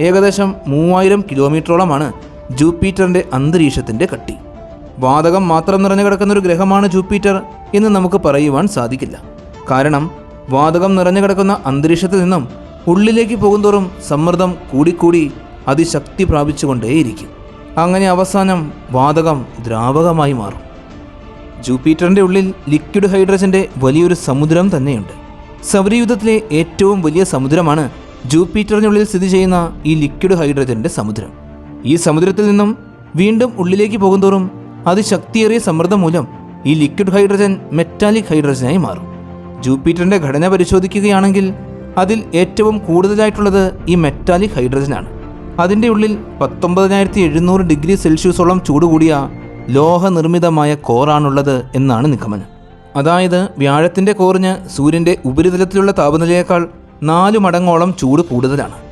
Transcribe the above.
ഏകദേശം മൂവായിരം കിലോമീറ്ററോളമാണ് ജൂപ്പിറ്ററിന്റെ അന്തരീക്ഷത്തിന്റെ കട്ടി. വാതകം മാത്രം നിറഞ്ഞു കിടക്കുന്ന ഒരു ഗ്രഹമാണ് ജൂപ്പിറ്റർ എന്ന് നമുക്ക് പറയുവാൻ സാധിക്കില്ല. കാരണം വാതകം നിറഞ്ഞു കിടക്കുന്ന അന്തരീക്ഷത്തിൽ നിന്നും ഉള്ളിലേക്ക് പോകുന്തോറും സമ്മർദ്ദം കൂടിക്കൂടി അതിശക്തി പ്രാപിച്ചുകൊണ്ടേയിരിക്കും. അങ്ങനെ അവസാനം വാതകം ദ്രാവകമായി മാറും. ജൂപ്പിറ്ററിന്റെ ഉള്ളിൽ ലിക്വിഡ് ഹൈഡ്രജന്റെ വലിയൊരു സമുദ്രം തന്നെയുണ്ട്. സൗരയൂഥത്തിലെ ഏറ്റവും വലിയ സമുദ്രമാണ് ജൂപ്പിറ്ററിനുള്ളിൽ സ്ഥിതി ചെയ്യുന്ന ഈ ലിക്വിഡ് ഹൈഡ്രജന്റെ സമുദ്രം. ഈ സമുദ്രത്തിൽ നിന്നും വീണ്ടും ഉള്ളിലേക്ക് പോകുന്തോറും അതിശക്തിയേറിയ സമ്മർദ്ദം മൂലം ഈ ലിക്വിഡ് ഹൈഡ്രജൻ മെറ്റാലിക് ഹൈഡ്രജനായി മാറും. ജൂപ്പിറ്ററിന്റെ ഘടന പരിശോധിക്കുകയാണെങ്കിൽ അതിൽ ഏറ്റവും കൂടുതലായിട്ടുള്ളത് ഈ മെറ്റാലിക് ഹൈഡ്രജനാണ്. അതിന്റെ ഉള്ളിൽ പത്തൊമ്പതിനായിരത്തി എഴുന്നൂറ് ഡിഗ്രി സെൽഷ്യസോളം ചൂടുകൂടിയ ലോഹനിർമ്മിതമായ കോറാണുള്ളത് എന്നാണ് നിഗമനം. അതായത് വ്യാഴത്തിന്റെ കോറിന് സൂര്യന്റെ ഉപരിതലത്തിലുള്ള താപനിലയേക്കാൾ നാല് മടങ്ങോളം ചൂട് കൂടുതലാണ്.